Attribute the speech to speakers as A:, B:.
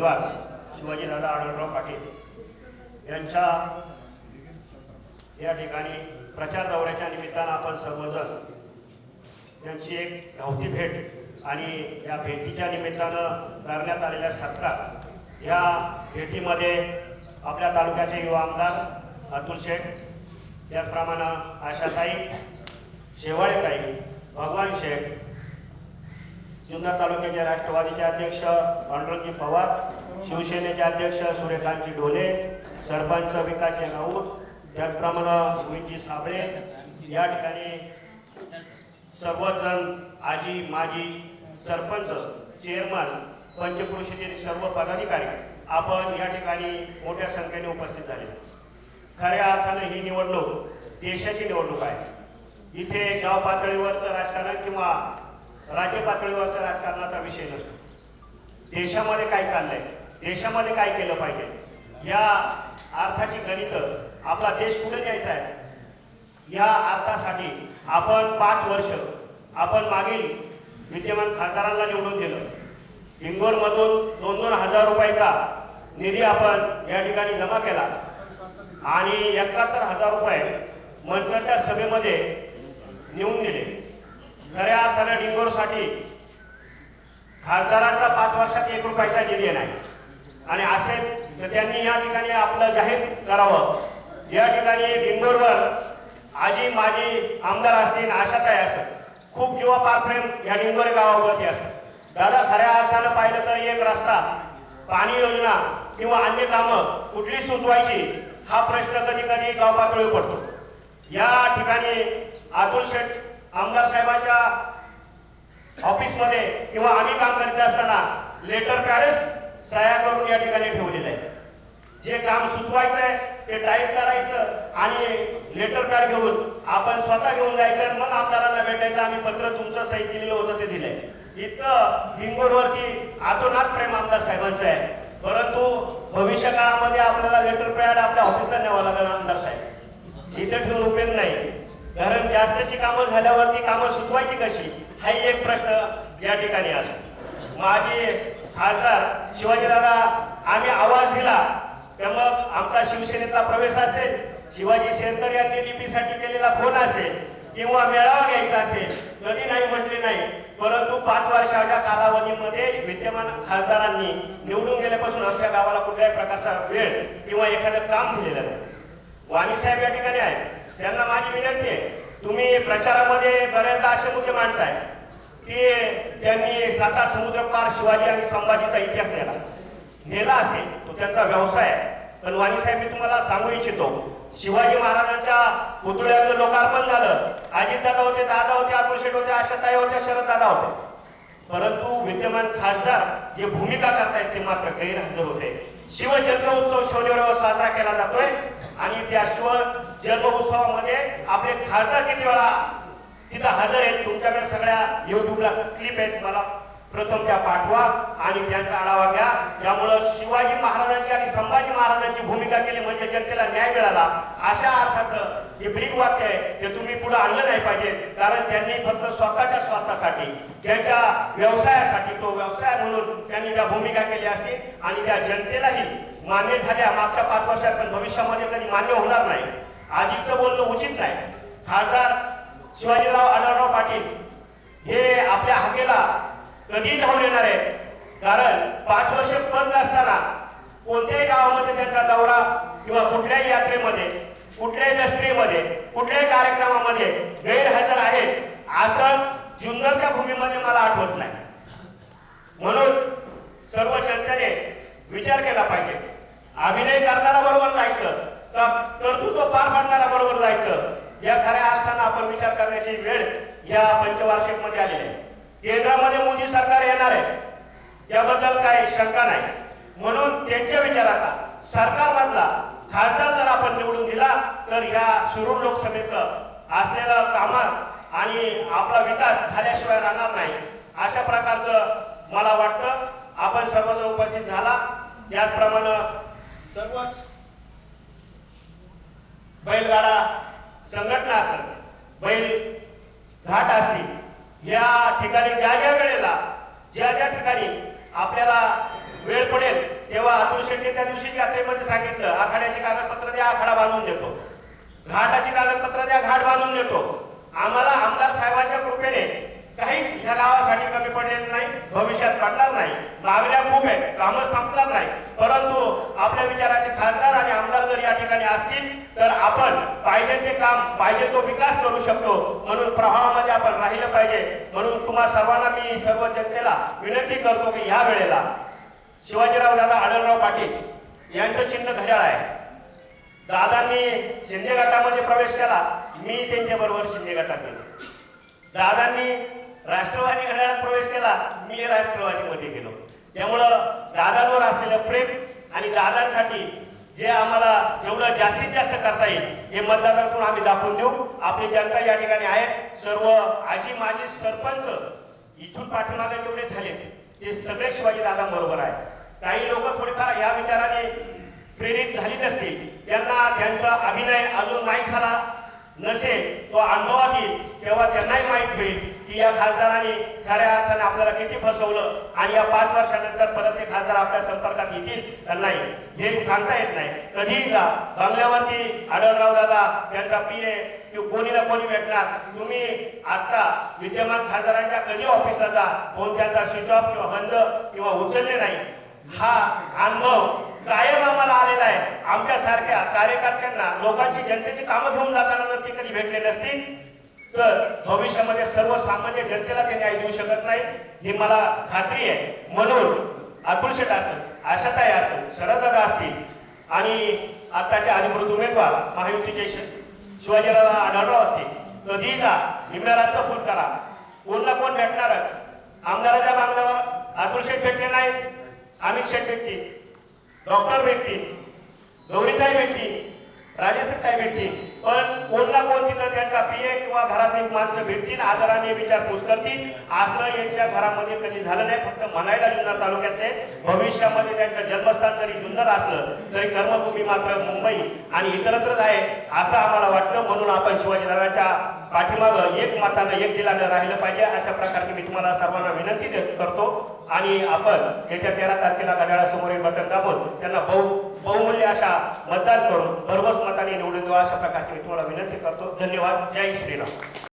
A: उमेदवार शिवाजीदादा आढळराव पाटील यांच्या या ठिकाणी प्रचार दौऱ्याच्या निमित्तानं आपण सर्वजण त्यांची एक धावती भेट आणि या भेटीच्या निमित्तानं करण्यात आलेल्या सत्कार या भेटीमध्ये आपल्या तालुक्याचे युवा आमदार अतुल शेठ त्याचप्रमाणे आशाताई शेवाळेताई भगवान शेठ जुन्नर तालुक्याचे राष्ट्रवादीचे अध्यक्ष पांडुरंगजी पवार शिवसेनेचे अध्यक्ष सूर्यकांतजी ढोले सरपंच विकासचे राऊत त्याचप्रमाणे गोविंदजी साबळे. या ठिकाणी सर्वजण आजी माजी सरपंच चेअरमन पंचक्रोशीतील सर्व पदाधिकारी आपण या ठिकाणी मोठ्या संख्येने उपस्थित झाले. खऱ्या अर्थानं ही निवडणूक देशाची निवडणूक आहे. इथे गाव पातळीवरचं राजकारण किंवा राज्य पातळीवरच्या राजकारणाचा विषय नसतो. देशामध्ये काय चाललंय? देशामध्ये काय केलं पाहिजे? या अर्थाची गणित आपला देश कुठे न्यायचा आहे? या अर्थासाठी आपण पाच वर्ष आपण मागील विद्यमान खासदारांना निवडून दिलं. इंगोरमधून दोन दोन हजार रुपयाचा निधी आपण या ठिकाणी जमा केला. आणि एकाहत्तर हजार रुपये मंत्र्याच्या सभेमध्ये नेऊन दिले. खऱ्या अर्थानं डिंगोरसाठी खासदारांचा पाच वर्षात एक रुपयाचा निधी नाही आणि असेल तर त्यांनी या ठिकाणी आपलं जाहीर करावं. या ठिकाणी डिंगोरवर आजी माजी आमदार असतील आशाताई असत खूप जीवापार प्रेम या डिंगोरे गावावरती असत दादा खऱ्या अर्थानं पाहिलं तर एक रस्ता पाणी योजना किंवा अन्य कामं कुठली सुचवायची हा प्रश्न कधी कधी गाव पातळीवर पडतो. या ठिकाणी अतुल शेठ आमदार साहेबांच्या ऑफिसमध्ये किंवा आम्ही काम करीत असताना लेटर पॅडच सह्या करून या ठिकाणी ठेवलेलं आहे जे काम सुचवायचं आहे ते टाईप करायचं आणि लेटर पॅड घेऊन आपण स्वतः घेऊन जायचं मग आमदारांना भेटायचं. आम्ही पत्र तुमचं सही दिलेलं होतं ते दिलंय. इतकं हिंगोडवरती आतोनात प्रेम आमदार साहेबांचं आहे. परंतु भविष्य काळामध्ये आपल्याला लेटर पॅड आपल्या ऑफिसला न्यावं लागेल आमदार साहेब. इथे ठेवून उपयोग नाही. शास्त्राची कामं झाल्यावरती कामं सुचवायची कशी? हा एक प्रश्न या ठिकाणी असतो माझी खासदार शिवाजीदादा आम्ही आवाज दिला. तर मग आमचा शिवसेनेतला प्रवेश असेल. शिवाजी शेरकर यांनी डीपीसाठी केलेला फोन असेल. किंवा मेळावा घ्यायचा असेल. कधी नाही म्हटले नाही. परंतु पाच वर्षाच्या कालावधीमध्ये विद्यमान खासदारांनी निवडून गेल्यापासून आमच्या गावाला कुठल्याही प्रकारचा वेळ किंवा एखादं काम दिलेलं नाही. वाणी साहेब या ठिकाणी आहेत. त्यांना माझी विनंती आहे. तुम्ही प्रचारामध्ये बऱ्याचदा असे मुद्दे मांडताय की त्यांनी साता समुद्र पार शिवाजी आणि संभाजीचा इतिहास नेला. नेला असेल तो त्यांचा व्यवसाय आहे. पण वाणी साहेब मी तुम्हाला सांगू इच्छितो शिवाजी महाराजांच्या पुतळ्याचं लोकार्पण झालं. अजितदादा होते दादा होते अतुलशेठ होते आशाताई होत्या शरद दादा होते. परंतु विद्यमान खासदार जे भूमिका करतायत ते मात्र गैरहजर होते. शिव उत्सव शौर्यवर साजरा केला जातोय आणि त्या शिव जन्म उत्सवामध्ये आपले खासदार किती वेळा? तिथं हजर आहेत. तुमच्याकडे सगळ्या युट्यूबला क्लिप आहेत. मला प्रथम त्या पाठवा आणि त्यांचा आढावा घ्या. त्यामुळं शिवाजी महाराजांची आणि संभाजी महाराजांची भूमिका केली म्हणजे जनतेला न्याय मिळाला. अशा अर्थाचं जे ब्रीक वाक्य आहे. ते तुम्ही पुढे आणलं नाही पाहिजे. कारण त्यांनी फक्त स्वतःच्या स्वार्थासाठी त्यांच्या व्यवसायासाठी तो व्यवसाय म्हणून त्यांनी त्या भूमिका केली आहे आणि त्या जनतेलाही मान्य झाल्या. मागच्या पाच वर्षात पण भविष्यामध्ये कधी मान्य होणार नाही. आधीचं बोलणं उचित नाही. खासदार शिवाजीराव आढळराव पाटील हे आपल्या हाकेला कधी धावून येणार आहेत? कारण पाच वर्ष पद असताना कोणत्याही गावामध्ये त्यांचा दौरा किंवा कुठल्याही यात्रेमध्ये कुठल्याही दसरीमध्ये कुठल्याही कार्यक्रमामध्ये गैरहजर आहेत असं जुन्नरच्या भूमीमध्ये मला आठवत नाही. म्हणून सर्व जनतेने विचार केला पाहिजे. अभिनय करताना बरोबर जायचं. कर्तृत्व पार पाडणारा बरोबर जायचं. या खऱ्या अर्थानं आपण विचार करण्याची वेळ या पंचवार्षिकमध्ये आलेली आहे. केंद्रामध्ये मोदी सरकार येणार आहे. याबद्दल काही शंका नाही. म्हणून त्यांच्या विचाराचा सरकार मधला खासदार जर आपण निवडून दिला तर या शिरूर लोकसभेचं असलेलं कामात आणि आपला विकास झाल्याशिवाय राहणार नाही अशा प्रकारचं मला वाटतं. आपण सर्वजण उपस्थित झाला. त्याचप्रमाणे सर्वच बैलगाडा संघटना असेल बैल घाट असतील या ठिकाणी ज्या ज्या वेळेला ज्या ज्या ठिकाणी आपल्याला वेळ पडेल तेव्हा अतुल शेट्टी त्या दिवशी यात्रेमध्ये सांगितलं आखाड्याची कागदपत्र द्या आखाडा बांधून देतो. घाटाची कागदपत्र द्या घाट बांधून देतो. आम्हाला आमदार साहेबांच्या कृपेने काहीच या गावासाठी कमी पडलेलं नाही भविष्यात पडणार नाही. मागण्या खूप आहेत कामं संपणार नाही. परंतु आपल्या विचाराचे खासदार आणि आमदार जर या ठिकाणी असतील तर आपण पाहिजे ते काम पाहिजे तो विकास करू शकतो. म्हणून प्रवाहामध्ये आपण राहिलं पाहिजे. म्हणून तुम्हा सर्वांना मी सर्व जनतेला विनंती करतो की ह्या वेळेला शिवाजीराव दादा आढळराव पाटील यांचं चिन्ह घड्याळ आहे. दादांनी शिंदे गटामध्ये प्रवेश केला मी त्यांच्याबरोबर शिंदे गटात गेलो. दादांनी राष्ट्रवादी घड्याळात प्रवेश केला मी राष्ट्रवादीमध्ये गेलो. त्यामुळं दादांवर असलेलं प्रेम आणि दादांसाठी जे आम्हाला जेवढं जास्तीत जास्त करता येईल हे मतदारातून आम्ही दाखवून देऊ. आपली जनता या ठिकाणी आहे. सर्व आजी माजी सरपंच इथून पाठीमागे जेवढे झाले ते सगळे शिवाजी दादांबरोबर आहे काही लोक थोडेफार या विचाराने प्रेरित झाली नसतील त्यांना त्यांचा अभिनय अजून नाही झाला. नसेल तो अनुभवात येईल तेव्हा त्यांनाही माहीत होईल की या खासदारांनी खऱ्या अर्थाने आपल्याला किती फसवलं आणि या पाच वर्षानंतर परत ते खासदार आपल्या संपर्कात येतील तर नाही हे सांगता येत नाही. कधीही जा बंगल्यावरती आढळराव दादा त्यांचा पीए की कोणी ना कोणी भेटणार तुम्ही आता विद्यमान खासदारांच्या कधी ऑफिसला जा फोन त्यांचा स्विच ऑफ किंवा बंद किंवा उचलले नाही. हा अनुभव कायम आम्हाला आलेला आहे. आमच्या सारख्या कार्यकर्त्यांना लोकांची जनतेची कामं घेऊन जाताना जर ते कधी भेटले नसतील तर भविष्यामध्ये सर्वसामान्य जनतेला ते न्याय देऊ शकत नाही. ही मला खात्री आहे. म्हणून अतुल शेठ असेल आशाताई असेल शरददादा असतील आणि आताचे अधिकृत उमेदवार महायुतीचे शिवाजीराव आढळराव असतील कधीही जा निम्याराचं फोन करा. कोणला कोण भेटणारच आमदाराच्या बांगल्यावर अतुल शेठ भेटले नाही. अमित शेठ भेटतील. डॉक्टर भेटतील गौरीताई भेटतील राजेशताई भेटतील. पण कोणला कोण तिथं त्यांचा पीए किंवा घरातील माणसं भेटतील आदराने विचारपूस करतील असं यांच्या घरामध्ये कधी झालं नाही. फक्त म्हणायला जुन्नर तालुक्यातले भविष्यामध्ये त्यांचं जन्मस्थान जरी जुन्नर असलं तरी कर्मभूमी मात्र मुंबई आणि इतरत्रच आहे असं आम्हाला वाटतं. म्हणून आपण शिवाजीराजांच्या पाठीमागं एक मतानं एक दिलानं राहिलं पाहिजे. अशा प्रकारची मी तुम्हाला सर्वांना विनंती करतो. आणि आपण येत्या तेरा तारखेला घड्याळासमोरील बटन दाबून त्यांना बहु बहुमूल्य अशा मतदान करून भरघोस मताने निवडून देऊ अशा प्रकारची मी तुम्हाला विनंती करतो. धन्यवाद. जय श्रीराम.